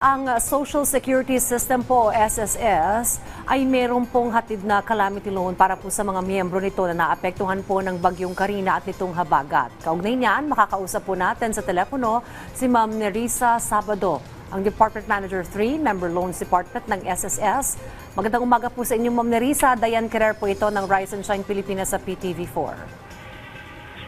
Ang uh, Social Security System po, SSS, ay meron pong hatid na calamity loan para po sa mga miyembro nito na naapektuhan po ng bagyong Karina at nitong habagat. Kaugnay niyan, makakausap po natin sa telepono si Ma'am Nerissa Sabado, ang Department Manager 3, Member Loans Department ng SSS. Magandang umaga po sa inyo, Ma'am Nerissa. Diane Kerrer po ito ng Rise and Shine Pilipinas sa PTV4.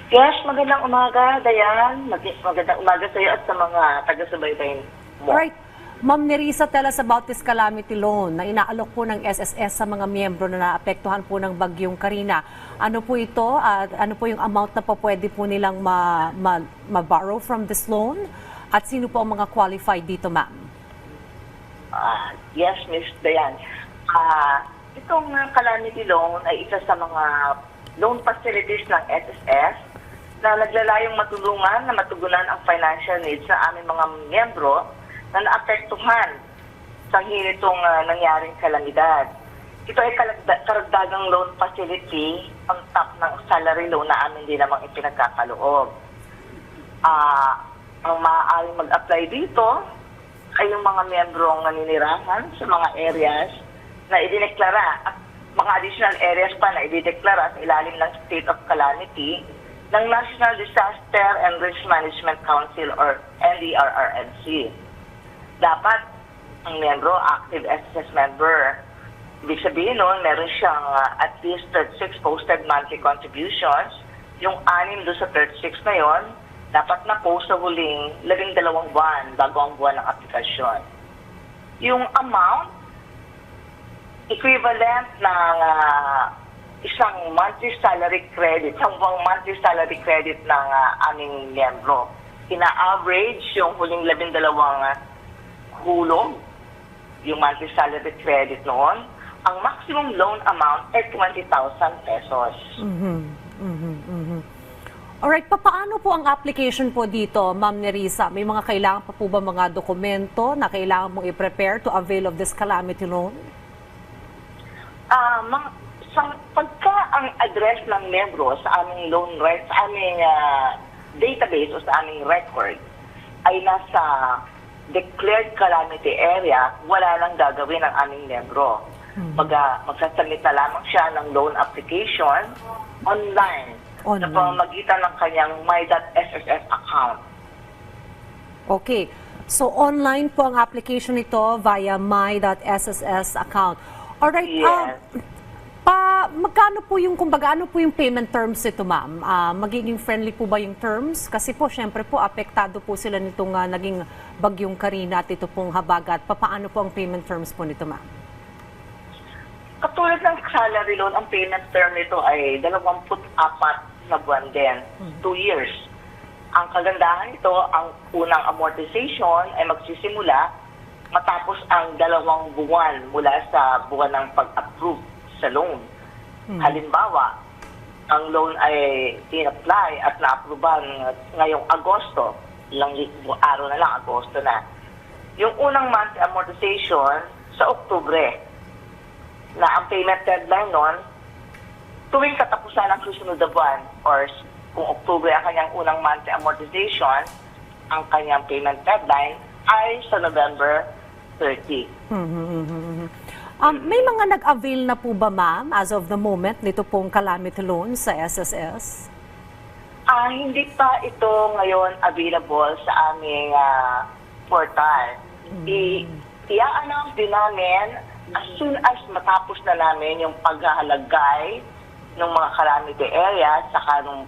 Yes, magandang umaga, Dayan. Mag- magandang umaga sa iyo at sa mga taga-subaybay mo. Alright. Ma'am Nerissa, tell us about this calamity loan na inaalok po ng SSS sa mga miyembro na naapektuhan po ng bagyong Karina. Ano po ito at ano po yung amount na po pwede po nilang ma, ma, ma-borrow from this loan? At sino po ang mga qualified dito, ma'am? Ah, yes, Miss Dayan. Ah, itong uh, calamity loan ay isa sa mga loan facilities ng SSS na naglalayong matulungan na matugunan ang financial needs ng aming mga miyembro na naapektuhan sa hinitong uh, nangyaring kalamidad. Ito ay karagdagang loan facility on top ng salary loan na amin din namang ipinagkakaloob. Ah, ang maaaring mag-apply dito ay yung mga miyembrong naninirahan sa mga areas na idineklara at mga additional areas pa na idideklara sa ilalim ng state of calamity ng National Disaster and Risk Management Council or NDRRMC. Dapat ang miyembro, active SSS member. Ibig sabihin nun, meron siyang uh, at least 36 posted monthly contributions. Yung anim doon sa 36 na yon, dapat na post sa huling labing dalawang buwan bago ang buwan ng aplikasyon. Yung amount, equivalent ng ah, isang monthly salary credit, isang buwang monthly salary credit ng ah, aming miyembro. Ina-average yung huling labing dalawang ah, hulog, yung monthly salary credit noon, ang maximum loan amount ay 20,000 pesos. Mhm, mhm, mhm. Alright, papaano po ang application po dito, Ma'am Nerissa? May mga kailangan pa po ba mga dokumento na kailangan mong i-prepare to avail of this calamity loan? Ah, mga, sa pagka ang address ng membro sa aming loan rec, sa aming ah, database o sa aming record ay nasa declared calamity area, wala lang gagawin ang aming membro. Maga, magsasubmit na lamang siya ng loan application online, sa Online. pamamagitan ng kanyang my.sss account. Okay. So online po ang application nito via my.sss account. Alright. Yes. ah, pa, magkano po yung, kumbaga, ano po yung payment terms ito, ma'am? Ah, magiging friendly po ba yung terms? Kasi po, syempre po, apektado po sila nitong ah, naging bagyong Karina at ito pong habagat. Papaano po ang payment terms po nito, ma'am? Katulad ng salary loan, ang payment term nito ay 24 na buwan din, 2 years. Ang kagandahan nito, ang unang amortization ay magsisimula matapos ang dalawang buwan mula sa buwan ng pag-approve sa loan. Halimbawa, ang loan ay in-apply at na-approvean ngayong Agosto, ilang araw na lang, Agosto na. Yung unang month amortization sa Oktubre, na ang payment deadline nun, tuwing katapusan ng susunod na buwan or kung Oktubre ang kanyang unang monthly amortization, ang kanyang payment deadline ay sa November 30. Um, may mga nag-avail na po ba, ma'am, as of the moment, nito pong calamity loan sa SSS? Ah, hindi pa ito ngayon available sa aming ah, portal. I- I-announce din namin as soon as matapos na namin yung paghahalagay ng mga calamity areas saka nung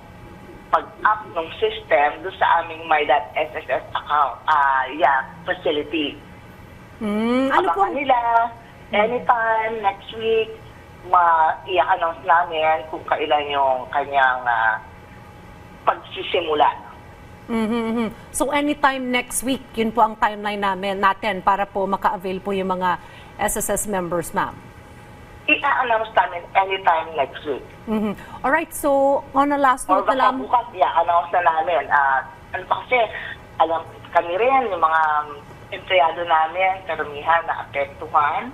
pag-up ng system doon sa aming my.sss account, ah yeah, facility. Hmm, ano po? Abangan nila, anytime, next week, ma-i-announce namin kung kailan yung kanyang ah, pagsisimula. Mhm. So anytime next week, yun po ang timeline namin natin para po maka-avail po yung mga SSS members, ma'am. I-announce namin anytime next week. Mhm. Alright, so on a last Or note na baka lang, bukas, i-announce na namin. Ah, ano pa kasi, alam kami rin, yung mga empleyado namin, karamihan na apektuhan,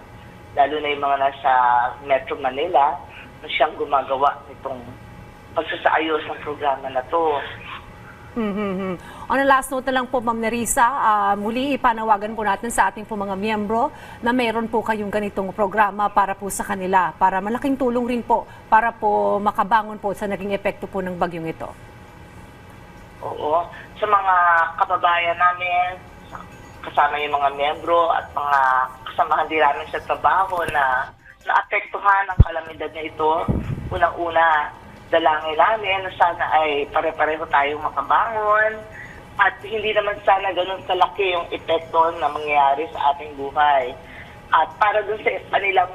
lalo na yung mga nasa Metro Manila, na siyang gumagawa nitong pagsasaayos ng programa na to. Mhm. On a last note na lang po, Ma'am Nerissa, ah, muli ipanawagan po natin sa ating po mga miyembro na meron po kayong ganitong programa para po sa kanila, para malaking tulong rin po para po makabangon po sa naging epekto po ng bagyong ito. Oo. Sa mga kababayan namin, kasama yung mga miyembro at mga kasamahan din namin sa trabaho na naapektuhan ng kalamidad na ito. Unang-una, dalangin namin na sana ay pare-pareho tayong makabangon at hindi naman sana ganun kalaki yung epekto na mangyayari sa ating buhay. At para dun sa kanilang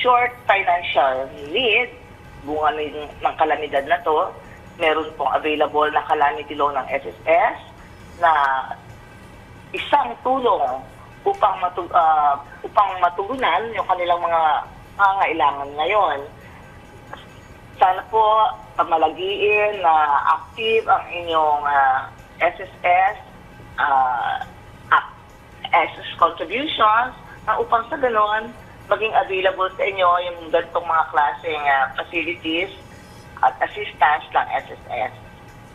short financial need, bunga ng, ng kalamidad na to, meron pong available na calamity loan ng SSS na isang tulong upang matu ah, upang matugunan yung kanilang mga pangailangan ngayon. Sana po pamalagiin na active ang inyong ah, SSS ah, ah, SSS contributions na upang sa ganon maging available sa inyo yung ganitong mga klaseng ah, facilities at assistance ng SSS.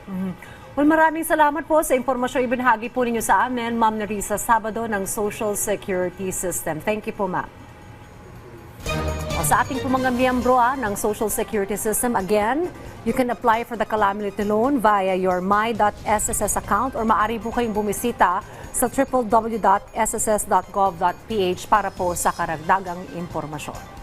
Mhm. Well, maraming salamat po sa impormasyon ibinahagi po ninyo sa amin, Ma'am Nerissa Sabado ng Social Security System. Thank you po, Ma'am. Sa ating mga miyembro ah, ng Social Security System, again, you can apply for the calamity loan via your my.sss account or maaari po kayong bumisita sa www.sss.gov.ph para po sa karagdagang impormasyon.